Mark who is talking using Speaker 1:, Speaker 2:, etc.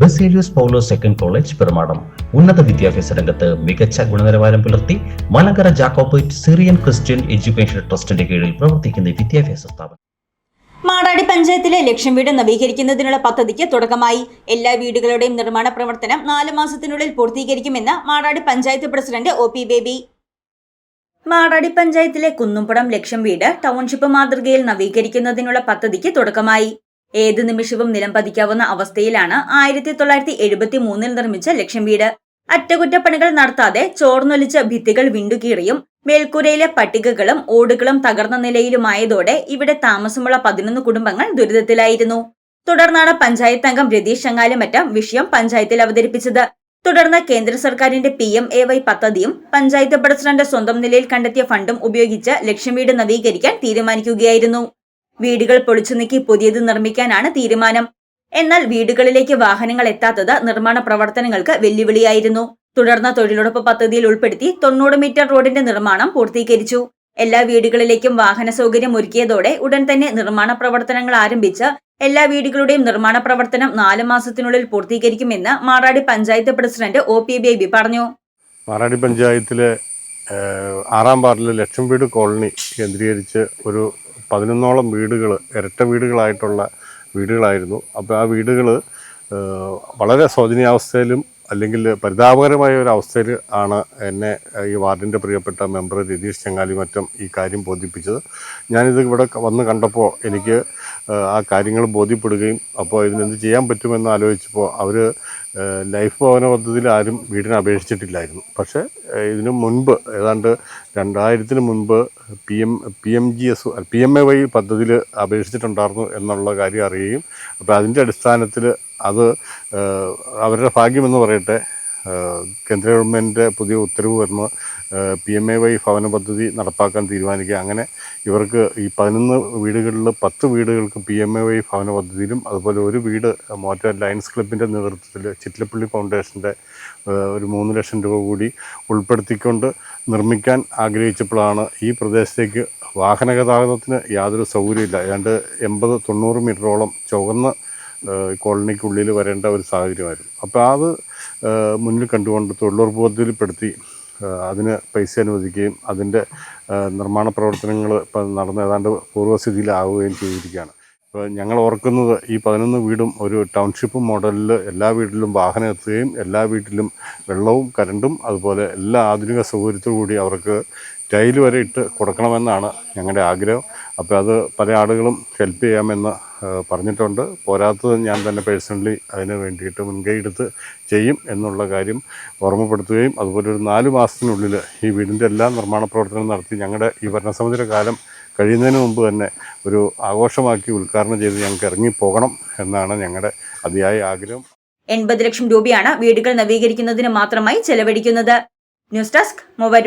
Speaker 1: Baselios Paulo second college Perumadam ഉന്നത വിദ്യാഭ്യാസ രംഗത്ത് മികച്ച ഗുണനിലവാരം പുലർത്തി Malankara Jacobite Syrian Christian education ട്രസ്റ്റിന്റെ കീഴിൽ പ്രവർത്തിക്കുന്ന വിദ്യാഭ്യാസ സ്ഥാപനം.
Speaker 2: മാടാടി പഞ്ചായത്തിലെ ലക്ഷം വീട് നവീകരിക്കുന്നതിനുള്ള പദ്ധതിക്ക് തുടക്കമായി. എല്ലാ വീടുകളുടെയും നിർമ്മാണ പ്രവർത്തനം നാല് മാസത്തിനുള്ളിൽ പൂർത്തീകരിക്കുമെന്ന് Madadi panchayat president O P Baby. Madadi പഞ്ചായത്തിലെ കുന്നുംപുടം ലക്ഷം വീട് ടൗൺഷിപ്പ് മാതൃകയിൽ നവീകരിക്കുന്നതിനുള്ള പദ്ധതിക്ക് തുടക്കമായി. ഏത് നിമിഷവും നിലം പതിക്കാവുന്ന അവസ്ഥയിലാണ് ആയിരത്തി തൊള്ളായിരത്തി എഴുപത്തി മൂന്നിൽ നിർമ്മിച്ച ലക്ഷ്യം വീട്. അറ്റകുറ്റപ്പണികൾ നടത്താതെ ചോർന്നൊലിച്ച ഭിത്തികൾ വിണ്ടുകീറിയും മേൽക്കൂരയിലെ പട്ടികകളും ഓടുകളും തകർന്ന നിലയിലുമായതോടെ ഇവിടെ താമസമുള്ള പതിനൊന്ന് കുടുംബങ്ങൾ ദുരിതത്തിലായിരുന്നു. തുടർന്നാണ് പഞ്ചായത്ത് അംഗം രതീഷ് ചങ്ങാലുമറ്റം വിഷയം പഞ്ചായത്തിൽ അവതരിപ്പിച്ചത്. തുടർന്ന് കേന്ദ്ര സർക്കാരിന്റെ പി എം എ വൈ പദ്ധതിയും പഞ്ചായത്ത് പ്രസിഡന്റ് സ്വന്തം നിലയിൽ കണ്ടെത്തിയ ഫണ്ടും ഉപയോഗിച്ച് ലക്ഷ്യം വീട് നവീകരിക്കാൻ തീരുമാനിക്കുകയായിരുന്നു. വീടുകൾ പൊളിച്ചു നീക്കി പുതിയത് നിർമ്മിക്കാനാണ് തീരുമാനം. എന്നാൽ വീടുകളിലേക്ക് വാഹനങ്ങൾ എത്താത്തത് നിർമ്മാണ പ്രവർത്തനങ്ങൾക്ക് വെല്ലുവിളിയായിരുന്നു. തുടർന്ന് തൊഴിലുറപ്പ് പദ്ധതിയിൽ ഉൾപ്പെടുത്തി തൊണ്ണൂറ് മീറ്റർ റോഡിന്റെ നിർമ്മാണം പൂർത്തീകരിച്ചു. എല്ലാ വീടുകളിലേക്കും വാഹന സൗകര്യം ഒരുക്കിയതോടെ ഉടൻ തന്നെ നിർമ്മാണ പ്രവർത്തനങ്ങൾ ആരംഭിച്ച് എല്ലാ വീടുകളുടെയും നിർമ്മാണ പ്രവർത്തനം നാല് മാസത്തിനുള്ളിൽ പൂർത്തീകരിക്കുമെന്ന് Maradi panchayat president O P Baby പറഞ്ഞു.
Speaker 3: മാറാടി പഞ്ചായത്തിലെ ആറാം വാർഡിലെ ലക്ഷം വീട് കോളനി കേന്ദ്രീകരിച്ച് ഒരു പതിനൊന്നോളം വീടുകൾ ഇരട്ട വീടുകളായിട്ടുള്ള വീടുകളായിരുന്നു. അപ്പോൾ ആ വീടുകൾ വളരെ ശോചനീയാവസ്ഥയിലും അല്ലെങ്കിൽ പരിതാപകരമായ ഒരു അവസ്ഥയിൽ ആണ് എന്നെ ഈ വാർഡിന്റെ പ്രിയപ്പെട്ട മെമ്പർ രതീഷ് ചങ്ങാലിമറ്റം ഈ കാര്യം ബോധിപ്പിച്ചത്. ഞാനിത് ഇവിടെ വന്ന് കണ്ടപ്പോൾ എനിക്ക് ആ കാര്യങ്ങൾ ബോധ്യപ്പെടുകയും അപ്പോൾ ഇതിനെന്ത് ചെയ്യാൻ പറ്റുമെന്ന് ആലോചിച്ചപ്പോൾ അവർ ലൈഫ് ഭവന പദ്ധതിയിൽ ആരും വീടിന് അപേക്ഷിച്ചിട്ടില്ലായിരുന്നു. പക്ഷേ ഇതിനു മുൻപ് ഏതാണ്ട് രണ്ടായിരത്തിന് മുൻപ് P M P M G S P M A Y പദ്ധതിയിൽ അപേക്ഷിച്ചിട്ടുണ്ടായിരുന്നു എന്നുള്ള കാര്യം അറിയുകയും അപ്പോൾ അതിന്റെ അടിസ്ഥാനത്തിൽ അത് അവരുടെ ഭാഗ്യമെന്ന് പറയട്ടെ. കേന്ദ്ര ഗവൺമെന്റ് പുതിയ ഉത്തരവ് വരുന്ന പി എം എ വൈ ഭവന പദ്ധതി നടപ്പാക്കാൻ തീരുമാനിക്കുക. അങ്ങനെ ഇവർക്ക് ഈ പതിനൊന്ന് വീടുകളിൽ പത്ത് വീടുകൾക്ക് പി എം എ വൈ ഭവന പദ്ധതിയിലും അതുപോലെ ഒരു വീട് മോറ്റ ലയൺസ് ക്ലബിന്റെ നേതൃത്വത്തിൽ ചിറ്റിലപ്പള്ളി ഫൗണ്ടേഷന്റെ ഒരു മൂന്ന് ലക്ഷം രൂപ കൂടി ഉൾപ്പെടുത്തിക്കൊണ്ട് നിർമ്മിക്കാൻ ആഗ്രഹിച്ചപ്പോഴാണ് ഈ പ്രദേശത്തേക്ക് വാഹന ഗതാഗതത്തിന് യാതൊരു സൗകര്യമില്ല ഏതാണ്ട് എൺപത് തൊണ്ണൂറ് മീറ്ററോളം ചുവന്ന കോളനിക്കുള്ളിൽ വരേണ്ട ഒരു സാഹചര്യമായിരുന്നു. അപ്പോൾ അത് മുന്നിൽ കണ്ടുകൊണ്ട് തൊഴിലുറപ്പ് പദ്ധതിയിൽപ്പെടുത്തി അതിന് പൈസ അനുവദിക്കുകയും അതിന്റെ നിർമ്മാണ പ്രവർത്തനങ്ങൾ ഇപ്പം നടന്ന ഏതാണ്ട് പൂർവസ്ഥിതിയിലാവുകയും ചെയ്തിരിക്കുകയാണ്. ഇപ്പോൾ ഞങ്ങൾ ഓർക്കുന്നത് ഈ പതിനൊന്ന് വീടും ഒരു ടൗൺഷിപ്പ് മോഡലിൽ എല്ലാ വീട്ടിലും വാഹനം എത്തുകയും എല്ലാ വീട്ടിലും വെള്ളവും കരണ്ടും അതുപോലെ എല്ലാ ആധുനിക സൗകര്യത്തോടു കൂടി അവർക്ക് ടൈൽ വരെ ഇട്ട് കൊടുക്കണമെന്നാണ് ഞങ്ങളുടെ ആഗ്രഹം. അപ്പോൾ അത് പല ആളുകളും ഹെൽപ്പ് ചെയ്യാമെന്ന് പറഞ്ഞിട്ടുണ്ട്. പോരാത്തത് ഞാൻ തന്നെ പേഴ്സണലി അതിന് വേണ്ടിയിട്ട് മുൻകൈ എടുത്ത് ചെയ്യും എന്നുള്ള കാര്യം ഓർമ്മപ്പെടുത്തുകയും അതുപോലെ ഒരു നാല് മാസത്തിനുള്ളിൽ ഈ വീടിന്റെ എല്ലാ നിർമ്മാണ പ്രവർത്തനവും നടത്തി ഞങ്ങളുടെ ഈ ഭരണസമിതിയുടെ കാലം കഴിയുന്നതിന് മുമ്പ് തന്നെ ഒരു ആഘോഷമാക്കി ഉദ്ഘാടനം ചെയ്ത് ഞങ്ങൾക്ക് ഇറങ്ങിപ്പോകണം എന്നാണ് ഞങ്ങളുടെ അതിയായ ആഗ്രഹം.
Speaker 2: എൺപത് ലക്ഷം രൂപയാണ് വീടുകൾ നവീകരിക്കുന്നതിന് മാത്രമായി ചെലവഴിക്കുന്നത്. News desk mobile